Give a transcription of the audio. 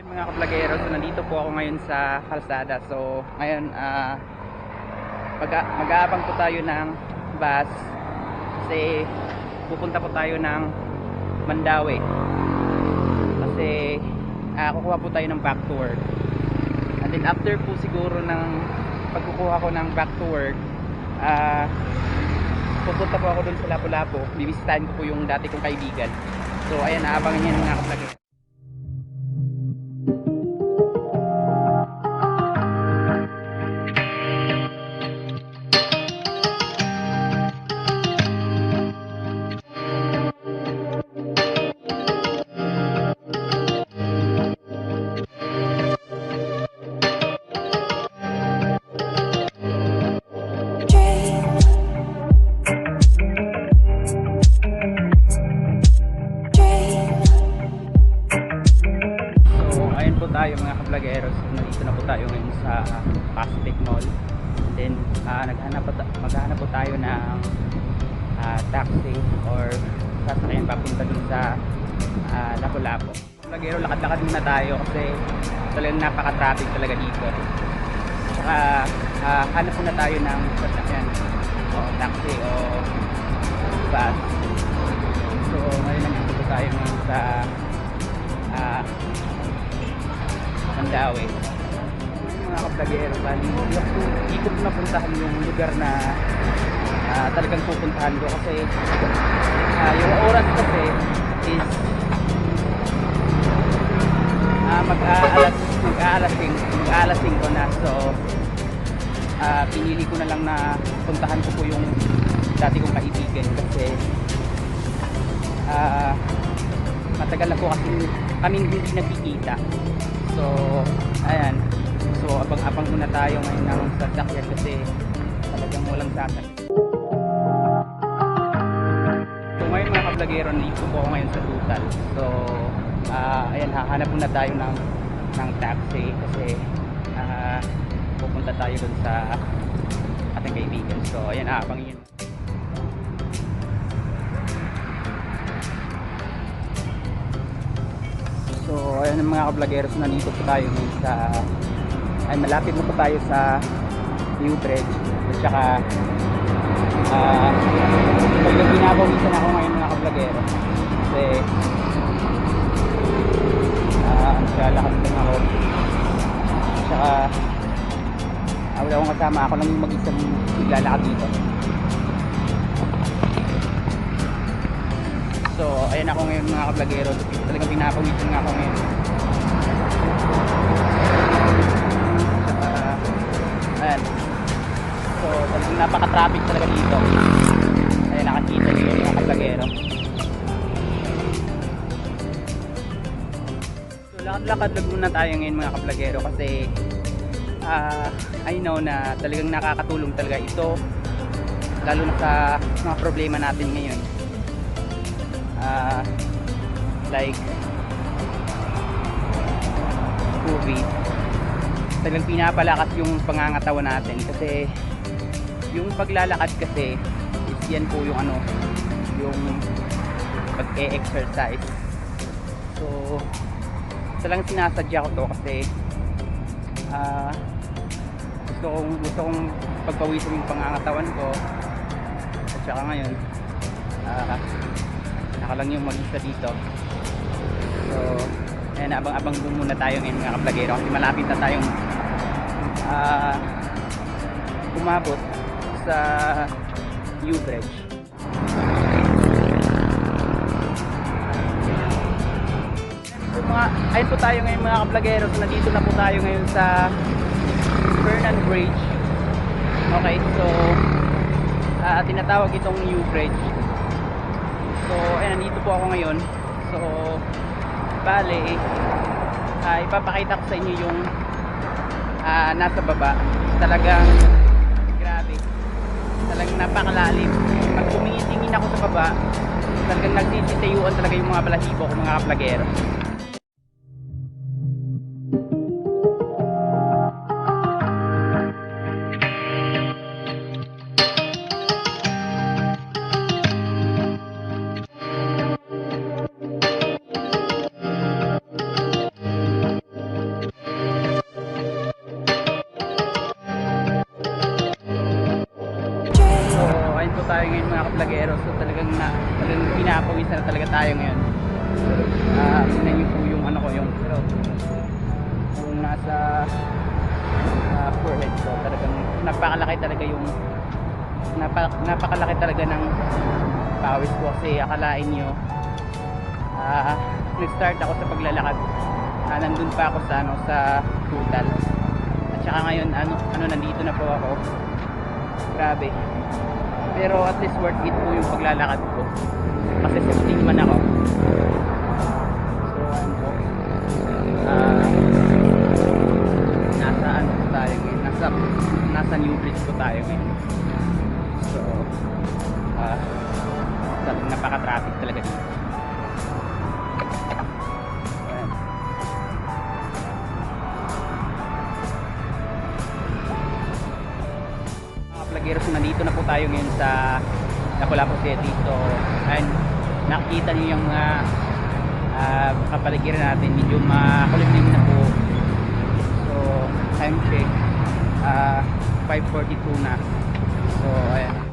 ayun mga kablagero, so nandito po ako ngayon sa kalsada. So ngayon mag mag-aabang po tayo ng bus kasi pupunta po tayo ng Mandawi. Kasi ah, kukuha po tayo ng back to work. And then after po siguro ng pagkukuha ko ng back to work, ah pupunta po ako dun sa Lapu-Lapu. Bibisitahin ko po yung dati kong kaibigan. So ayan, aabangan niya mga kablagero. Tayo mga kablagero. So, nandito na po tayo ngayon sa Pacific Mall. And then, ah, naghanap po, maghanap po tayo ng ah, taxi or sasakyan papunta dun sa ah, Lapu-Lapu. Kablagero, lakad-lakad muna tayo kasi talagang napaka-traffic talaga dito. Saka, ah, hanap muna tayo ng sasakyan o taxi o bus. So, ngayon nandito po tayo ngayon sa Mandawi. Mga kablagero, bali, hindi ko na puntahan yung lugar na ah, talagang pupuntahan ko kasi ah, yung oras kasi is ah, mag-aalas mag-aalas mag-aalas 5 na so ah, pinili ko na lang na puntahan ko po yung dati kong kaibigan kasi ah, matagal na po kasi kaming hindi nagkikita so ayan. So abang-abang muna tayo ngayon ng sasakyan kasi talagang walang sasakyan so ngayon mga kablagero nandito po ako ngayon sa Tutal. So ah, ayan hahanap muna tayo ng ng taxi kasi ah, pupunta tayo dun sa ating kaibigan. So ayan abang yun So, ang mga kabloggeros, nandito po tayo ngayon sa ay malapit na po tayo sa Bridge at saka ah talagang binabawisan ako ngayon mga kablogero kasi ah naglalakad lang ako. At saka ah, wala akong kasama. Ako lang mag-isang naglalakad dito So, ayan ako ngayon mga kablogero. Talagang pinapawisan nga ako ngayon. Saka, ayan. So, talagang napaka-traffic talaga dito. Ayan, nakakita dito mga kablogero. So, lakad-lakad lang muna tayo ngayon mga kablogero kasi ah I know na talagang nakakatulong talaga ito lalo na sa mga problema natin ngayon ah like COVID. Talagang pinapalakas yung pangangatawan natin kasi yung paglalakad kasi is yan po yung ano yung pag-e-exercise. So talagang sinasadya ko to kasi ah gusto kong gusto kong pagpawisan yung pangangatawan ko. At saka ngayon ah ako lang yung mag-isa dito. So ayan abang-abang doon muna tayo ngayon mga kablagero. Kasi malapit na tayong ah umabot sa U Bridge. So mga ayun po tayo ngayon mga kablagero. So nandito na po tayo ngayon sa Fernan Bridge. Okay so ah tinatawag itong U Bridge So, ayan, nandito po ako ngayon. So, bale, ah, ipapakita ko sa inyo yung ah, nasa baba. Talagang, grabe. Talagang napakalalim. Pag tumitingin ako sa baba, talagang nagsisitayuan talaga yung mga balahibo ko, mga kaplagero. Ngayon mga kaplagero. So talagang na talagang pinapawisan na talaga tayo ngayon. Ah, tingnan niyo po yung ano ko yung yung nasa ah, forehead ko. Talagang napakalaki talaga yung napa, napakalaki talaga ng pawis ko kasi akalain nyo ah nag-start ako sa paglalakad ah, nandun pa ako sa ano sa hotel at saka ngayon ano ano nandito na po ako grabe pero at least worth it po yung paglalakad ko. Kasi 15 man ako. So ano po? Ah nasa ano tayo ngayon? Nasa nasa New Bridge po tayo ngayon tayo ngayon sa Lapu-Lapu City so ayun nakikita niyo yung mga uh, kapaligiran natin. Medyo makulimlim na po. So time check ah 5.42 na. So ayan